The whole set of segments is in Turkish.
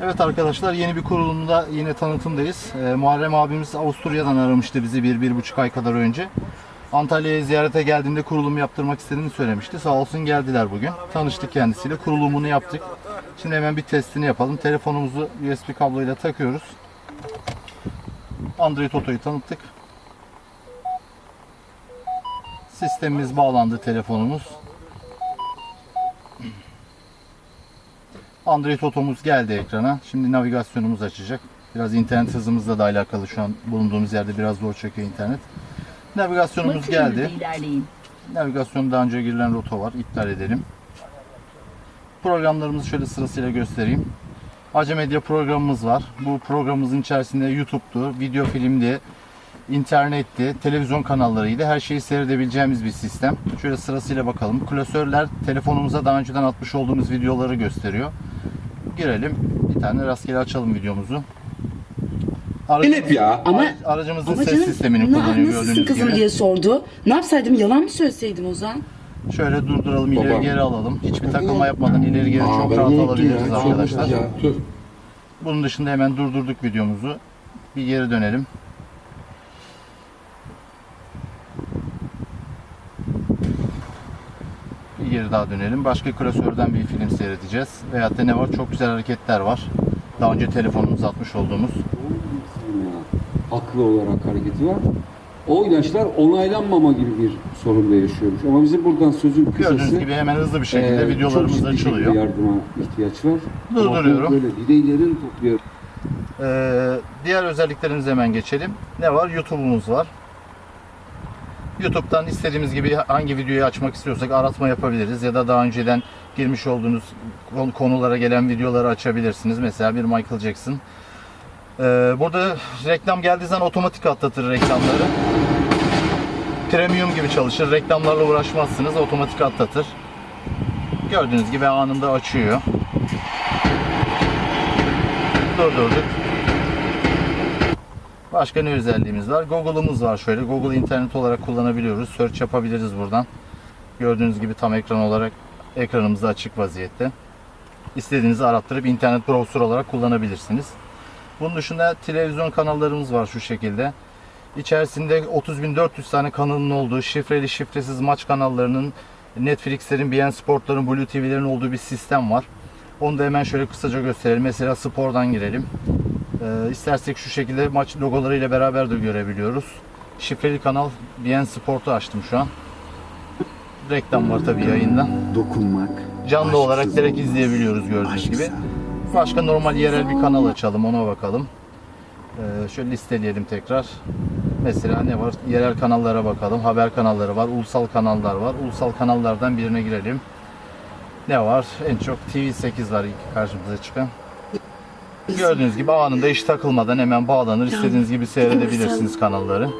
Evet arkadaşlar yeni bir kurulumda yine tanıtımdayız. Ee, Muharrem abimiz Avusturya'dan aramıştı bizi bir, bir buçuk ay kadar önce. Antalya'ya ziyarete geldiğinde kurulum yaptırmak istediğini söylemişti. Sağ olsun geldiler bugün. Tanıştık kendisiyle. Kurulumunu yaptık. Şimdi hemen bir testini yapalım. Telefonumuzu USB kabloyla takıyoruz. Android Auto'yu tanıttık. Sistemimiz bağlandı telefonumuz. Android Auto'muz geldi ekrana. Şimdi navigasyonumuz açacak. Biraz internet hızımızla da alakalı şu an bulunduğumuz yerde biraz zor çekiyor internet. Navigasyonumuz geldi. Navigasyonda daha önce girilen rota var. İptal edelim. Programlarımızı şöyle sırasıyla göstereyim. Ace Medya programımız var. Bu programımızın içerisinde YouTube'du, video filmdi, internetti, televizyon kanallarıydı. Her şeyi seyredebileceğimiz bir sistem. Şöyle sırasıyla bakalım. Klasörler telefonumuza daha önceden atmış olduğumuz videoları gösteriyor. Girelim. Bir tane rastgele açalım videomuzu. Elif ya. Ama aracımızın ama ses canım, sistemini kullanıyor nasılsın gördüğünüz kızım gibi. diye sordu. Ne yapsaydım yalan mı söyleseydim Ozan? Şöyle durduralım, ileri Baba. geri alalım. Hiçbir takılma yapmadan ileri geri çok ben rahat alabiliriz ya. arkadaşlar. Ya. Bunun dışında hemen durdurduk videomuzu. Bir geri dönelim. Geri daha dönelim. Başka klasörden bir film seyredeceğiz. Veyahut da ne var? Çok güzel hareketler var. Daha önce telefonumuza atmış olduğumuz. Haklı olarak hareketi var. O ilaçlar onaylanmama gibi bir sorunda yaşıyormuş. Ama bizim buradan sözün kısası Gördüğünüz gibi hemen hızlı bir şekilde eee, videolarımız çok açılıyor. yardıma ihtiyaç var. Durduruyorum. Böyle bireylerin topluyor. Ee, diğer özelliklerimize hemen geçelim. Ne var? YouTube'umuz var. YouTube'dan istediğimiz gibi hangi videoyu açmak istiyorsak aratma yapabiliriz ya da daha önceden girmiş olduğunuz kon- konulara gelen videoları açabilirsiniz. Mesela bir Michael Jackson. Ee, burada reklam geldiği zaman otomatik atlatır reklamları. Premium gibi çalışır. Reklamlarla uğraşmazsınız. Otomatik atlatır. Gördüğünüz gibi anında açıyor. Durdurduk. Başka ne özelliğimiz var? Google'ımız var şöyle. Google internet olarak kullanabiliyoruz. Search yapabiliriz buradan. Gördüğünüz gibi tam ekran olarak ekranımızda açık vaziyette. İstediğinizi arattırıp internet browser olarak kullanabilirsiniz. Bunun dışında televizyon kanallarımız var şu şekilde. İçerisinde 30.400 tane kanalın olduğu, şifreli şifresiz maç kanallarının, Netflix'lerin, BN Sport'ların, Blue TV'lerin olduğu bir sistem var. Onu da hemen şöyle kısaca gösterelim. Mesela spordan girelim. Ee, istersek şu şekilde maç logolarıyla beraber de görebiliyoruz. Şifreli kanal BN Sport'u açtım şu an. Reklam var tabii yayında. Dokunmak. Canlı olarak direkt olmaz. izleyebiliyoruz gördüğünüz Aşksa. gibi. Başka normal yerel bir kanal açalım ona bakalım. Ee, şöyle listeleyelim tekrar. Mesela ne var? Yerel kanallara bakalım. Haber kanalları var. Ulusal kanallar var. Ulusal kanallardan birine girelim. Ne var? En çok TV8 var ilk karşımıza çıkan. Gördüğünüz gibi anında hiç takılmadan hemen bağlanır. İstediğiniz gibi seyredebilirsiniz kanalları.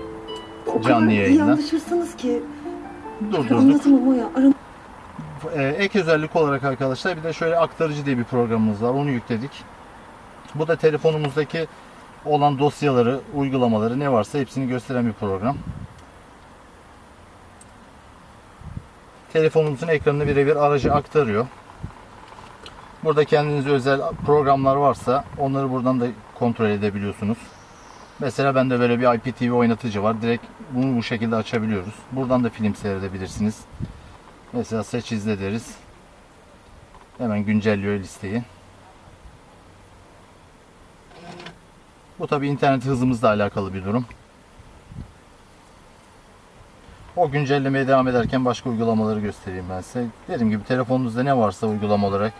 Canlı yayında. anlaşırsınız ki. Durdurduk. Anlatamam o ya. Aram Ee, ek özellik olarak arkadaşlar bir de şöyle aktarıcı diye bir programımız var. Onu yükledik. Bu da telefonumuzdaki olan dosyaları, uygulamaları ne varsa hepsini gösteren bir program. Telefonumuzun ekranını birebir aracı aktarıyor. Burada kendinize özel programlar varsa onları buradan da kontrol edebiliyorsunuz. Mesela bende böyle bir IPTV oynatıcı var. Direkt bunu bu şekilde açabiliyoruz. Buradan da film seyredebilirsiniz. Mesela seç izle deriz. Hemen güncelliyor listeyi. Bu tabi internet hızımızla alakalı bir durum. O güncellemeye devam ederken başka uygulamaları göstereyim ben size. Dediğim gibi telefonunuzda ne varsa uygulama olarak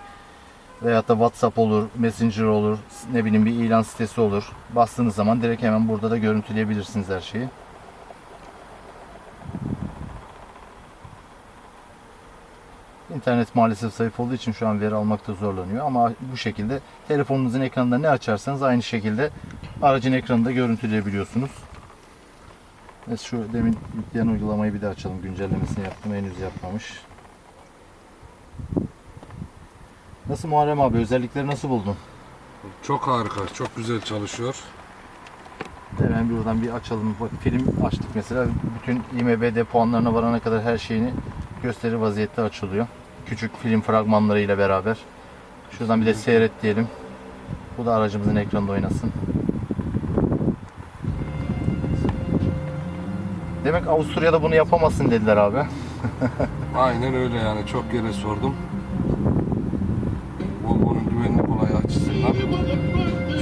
veyahut da WhatsApp olur, Messenger olur, ne bileyim bir ilan sitesi olur. Bastığınız zaman direkt hemen burada da görüntüleyebilirsiniz her şeyi. İnternet maalesef zayıf olduğu için şu an veri almakta zorlanıyor ama bu şekilde telefonunuzun ekranında ne açarsanız aynı şekilde aracın ekranında görüntüleyebiliyorsunuz. Evet, şu demin yükleyen uygulamayı bir de açalım. Güncellemesini yaptım. Henüz yapmamış. Nasıl Muharrem abi? Özellikleri nasıl buldun? Çok harika, çok güzel çalışıyor. Hemen buradan bir açalım. Bak film açtık mesela. Bütün IMDb puanlarına varana kadar her şeyini gösteri vaziyette açılıyor. Küçük film fragmanlarıyla beraber. Şuradan bir de seyret diyelim. Bu da aracımızın ekranında oynasın. Demek Avusturya'da bunu yapamazsın dediler abi. Aynen öyle yani çok yere sordum. Volvo'nun güvenlik olayı açısından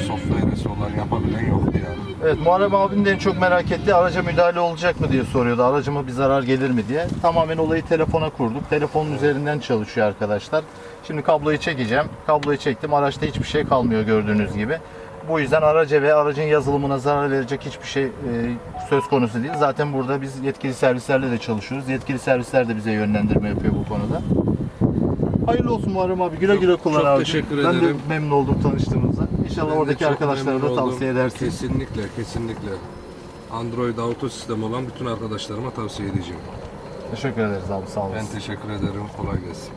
software'si olan yapabilen yoktu yani. Evet Muharrem abinin de en çok merak ettiği araca müdahale olacak mı diye soruyordu. Aracıma bir zarar gelir mi diye. Tamamen olayı telefona kurduk. Telefonun üzerinden çalışıyor arkadaşlar. Şimdi kabloyu çekeceğim. Kabloyu çektim. Araçta hiçbir şey kalmıyor gördüğünüz gibi. Bu yüzden araca ve aracın yazılımına zarar verecek hiçbir şey e, söz konusu değil. Zaten burada biz yetkili servislerle de çalışıyoruz. Yetkili servisler de bize yönlendirme yapıyor bu konuda. Hayırlı olsun Muharrem abi. Güle güle kullan çok abi. teşekkür ben ederim. de memnun oldum tanıştığımıza. İnşallah Ben oradaki arkadaşlara da oldum. tavsiye edersin. Kesinlikle, kesinlikle. Android auto sistemi olan bütün arkadaşlarıma tavsiye edeceğim. Teşekkür ederiz abi sağ olasın. Ben teşekkür ederim. Kolay gelsin.